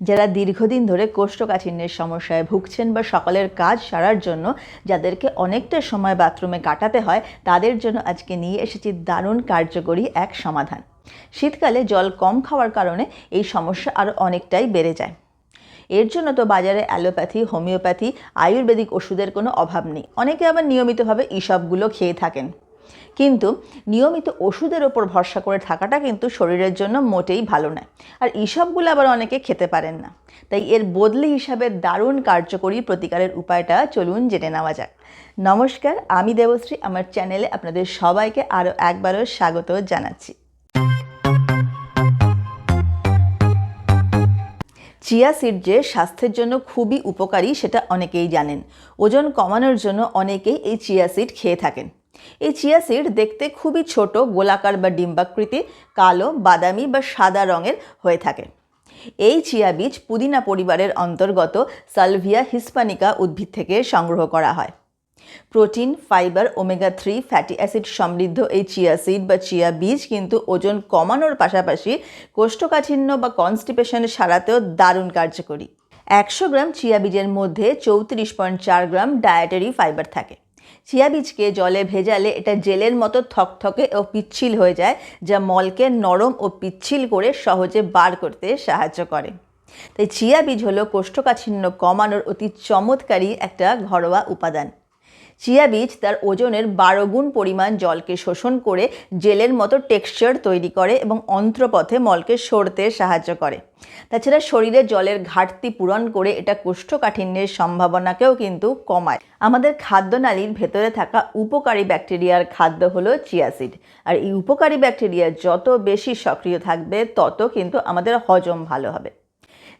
যারা দীর্ঘদিন ধরে কোষ্ঠকাঠিন্যের সমস্যায় ভুগছেন বা সকালের কাজ সারার জন্য যাদেরকে অনেকটা সময় বাথরুমে কাটাতে হয়, তাদের জন্য আজকে নিয়ে এসেছি দারুণ কার্যকরী এক সমাধান। শীতকালে জল কম খাওয়ার কারণে এই সমস্যা আরও অনেকটাই বেড়ে যায়। এর জন্য তো বাজারে অ্যালোপ্যাথি, হোমিওপ্যাথি, আয়ুর্বেদিক ওষুধের কোনো অভাব নেই। অনেকে আবার নিয়মিতভাবে এইসবগুলো খেয়ে থাকেন। কিন্তু নিয়মিত ওষুধের ওপর ভরসা করে থাকাটা কিন্তু শরীরের জন্য মোটেই ভালো নয়। আর এইসবগুলো আবার অনেকে খেতে পারেন না। তাই এর বদলি হিসাবে দারুণ কার্যকরী প্রতিকারের উপায়টা চলুন জেনে নেওয়া যাক। নমস্কার, আমি দেবশ্রী। আমার চ্যানেলে আপনাদের সবাইকে আরও একবারও স্বাগত জানাচ্ছি। চিয়া সিড যে স্বাস্থ্যের জন্য খুবই উপকারী, সেটা অনেকেই জানেন। ওজন কমানোর জন্য অনেকেই এই চিয়া সিড খেয়ে থাকেন। এই চিয়া সিড দেখতে খুবই ছোট, গোলাকার বা ডিম্বাকৃতি, কালো, বাদামি বা সাদা রঙের হয়ে থাকে। এই চিয়া বীজ পুদিনা পরিবারের অন্তর্গত সালভিয়া হিসপানিকা উদ্ভিদ থেকে সংগ্রহ করা হয়। Protein, fibre, omega three, fatty acid সমৃদ্ধ এই চিয়া সিড বা চিয়া বীজ কিন্তু ওজন কমানোর পাশাপাশি কোষ্ঠকাঠিন্য বা কনস্টিপেশন সারাতেও দারুণ কার্যকরী। একশো গ্রাম চিয়া বীজের মধ্যে চৌত্রিশ পয়েন্ট চার গ্রাম ডায়েটারি ফাইবার থাকে। চিয়া বীজকে জলে ভেজালে এটা জেলের মতো থকথকে ও পিচ্ছিল হয়ে যায়, যা মলকে নরম ও পিচ্ছিল করে সহজে বার করতে সাহায্য করে। তাই চিয়া বীজ হলো কোষ্ঠকাঠিন্য কমানোর অতি চমৎকারী একটা ঘরোয়া উপাদান। চিয়া বীজ তার ওজনের বারো গুণ পরিমাণ জলকে শোষণ করে জেলের মতো টেক্সচার তৈরি করে এবং অন্ত্রপথে মলকে সরতে সাহায্য করে। তাছাড়া শরীরে জলের ঘাটতি পূরণ করে এটা কোষ্ঠকাঠিন্যের সম্ভাবনাকেও কিন্তু কমায়। আমাদের খাদ্যনালীর ভেতরে থাকা উপকারী ব্যাকটেরিয়ার খাদ্য হলো চিয়াসিড আর এই উপকারী ব্যাকটেরিয়া যত বেশি সক্রিয় থাকবে, তত কিন্তু আমাদের হজম ভালো হবে।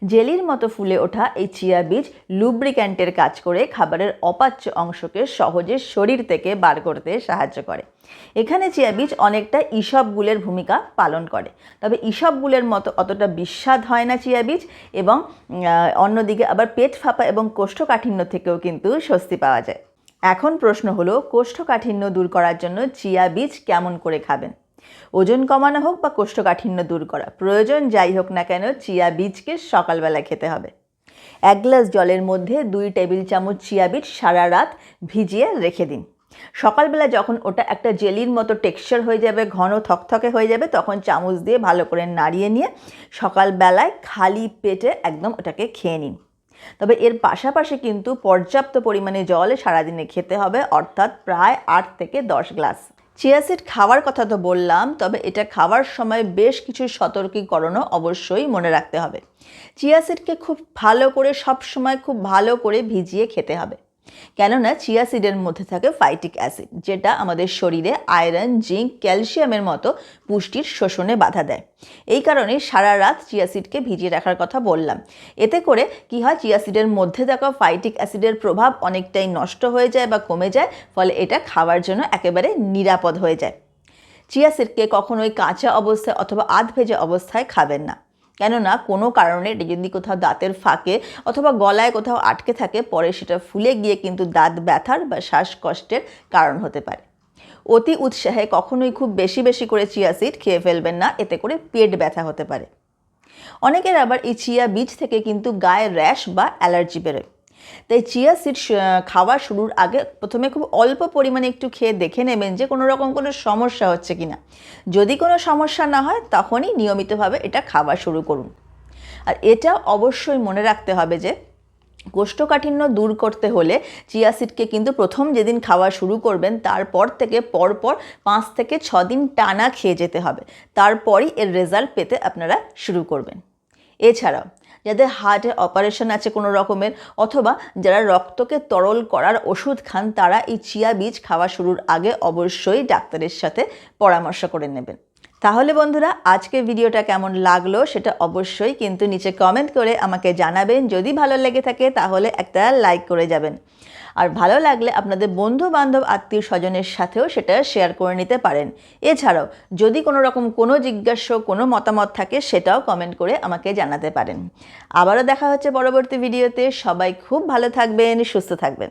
জেলির মতো ফুলে ওঠা এই চিয়া বীজ লুব্রিক্যান্টের কাজ করে খাবারের অপাচ্য অংশকে সহজে শরীর থেকে বার করতে সাহায্য করে। এখানে চিয়া বীজ অনেকটা ইসবগুলের ভূমিকা পালন করে। তবে ইসবগুলের মতো অতটা বিস্বাদ হয় না চিয়া বীজ এবং অন্যদিকে আবার পেট ফাঁপা এবং কোষ্ঠকাঠিন্য থেকেও কিন্তু স্বস্তি পাওয়া যায়। এখন প্রশ্ন হলো, কোষ্ঠকাঠিন্য দূর করার জন্য চিয়া বীজ কেমন করে খাবেন? ওজন কমানো হোক বা কোষ্ঠকাঠিন্য দূর করা, প্রয়োজন যাই হোক না কেন চিয়া বীজকে সকালবেলা খেতে হবে। এক গ্লাস জলের মধ্যে দুই টেবিল চামচ চিয়া বীজ সারা রাত ভিজিয়ে রেখে দিন। সকালবেলা যখন ওটা একটা জেলির মতো টেক্সচার হয়ে যাবে, ঘন থকথকে হয়ে যাবে, তখন চামচ দিয়ে ভালো করে নাড়িয়ে নিয়ে সকালবেলায় খালি পেটে একদম ওটাকে খেয়ে নিন। তবে এর পাশাপাশি কিন্তু পর্যাপ্ত পরিমাণে জল সারাদিনে খেতে হবে, অর্থাৎ প্রায় আট থেকে দশ গ্লাস। চিয়া সিড খাওয়ার কথা তো বললাম, তবে এটা খাওয়ার সময় বেশ কিছু সতর্কীকরণও অবশ্যই মনে রাখতে হবে। চিয়া সিডকে খুব ভালো করে সব সময় খুব ভালো করে ভিজিয়ে খেতে হবে। কেননা চিয়া সিডের মধ্যে থাকে ফাইটিক অ্যাসিড যেটা আমাদের শরীরে আয়রন জিঙ্ক ক্যালসিয়ামের মতো পুষ্টির শোষণে বাধা দেয়। এই কারণে সারা রাত চিয়া সিডকে ভিজিয়ে রাখার কথা বললাম। এতে করে কি হয় চিয়া সিডের মধ্যে থাকা ফাইটিক অ্যাসিডের প্রভাব অনেকটাই নষ্ট হয়ে যায় বা কমে যায়, ফলে এটা খাওয়ার জন্য একেবারে নিরাপদ হয়ে যায়। চিয়া সিডকে কখনোই কাঁচা অবস্থায় অথবা আধ ভেজে অবস্থায় খাবেন না। কেননা কোনো কারণে এটা যদি কোথাও দাঁতের ফাঁকে অথবা গলায় কোথাও আটকে থাকে, পরে সেটা ফুলে গিয়ে কিন্তু দাঁত ব্যথার বা শ্বাসকষ্টের কারণ হতে পারে। অতি উৎসাহে কখনোই খুব বেশি বেশি করে চিয়া সিড খেয়ে ফেলবেন না, এতে করে পেট ব্যথা হতে পারে। অনেকের আবার এই চিয়া বীজ থেকে কিন্তু গায়ে র্যাশ বা অ্যালার্জি বেরোয়। তাই চিয়া সিড খাওয়া শুরুর আগে প্রথমে খুব অল্প পরিমাণে একটু খেয়ে দেখে নেবেন যে কোনো রকম কোনো সমস্যা হচ্ছে কি না যদি কোনো সমস্যা না হয়, তখনই নিয়মিতভাবে এটা খাওয়া শুরু করুন। আর এটা অবশ্যই মনে রাখতে হবে যে, কোষ্ঠকাঠিন্য দূর করতে হলে চিয়া সিডকে কিন্তু প্রথম যেদিন খাওয়া শুরু করবেন, তারপর থেকে পরপর পাঁচ থেকে ছ দিন টানা খেয়ে যেতে হবে। তারপরই এর রেজাল্ট পেতে আপনারা শুরু করবেন। এছাড়াও যাদের হার্টের অপারেশন আছে কোনো রকমের, অথবা যারা রক্তকে তরল করার ওষুধ খান, তারা এই চিয়া বীজ খাওয়া শুরুর আগে অবশ্যই ডাক্তারের সাথে পরামর্শ করে নেবেন। তাহলে বন্ধুরা আজকে ভিডিওটা কেমন লাগল সেটা অবশ্যই কিন্তু নিচে কমেন্ট করে আমাকে জানাবেন। যদি ভালো লেগে থাকে তাহলে একটা লাইক করে যাবেন। আর ভালো লাগলে আপনাদের বন্ধু বান্ধব আত্মীয় স্বজনের সাথেও সেটা শেয়ার করে নিতে পারেন। এছাড়াও যদি কোনো রকম কোনো জিজ্ঞাসা, কোনো মতামত থাকে সেটাও কমেন্ট করে আমাকে জানাতে পারেন। আবারও দেখা হচ্ছে পরবর্তী ভিডিওতে। সবাই খুব ভালো থাকবেন, সুস্থ থাকবেন।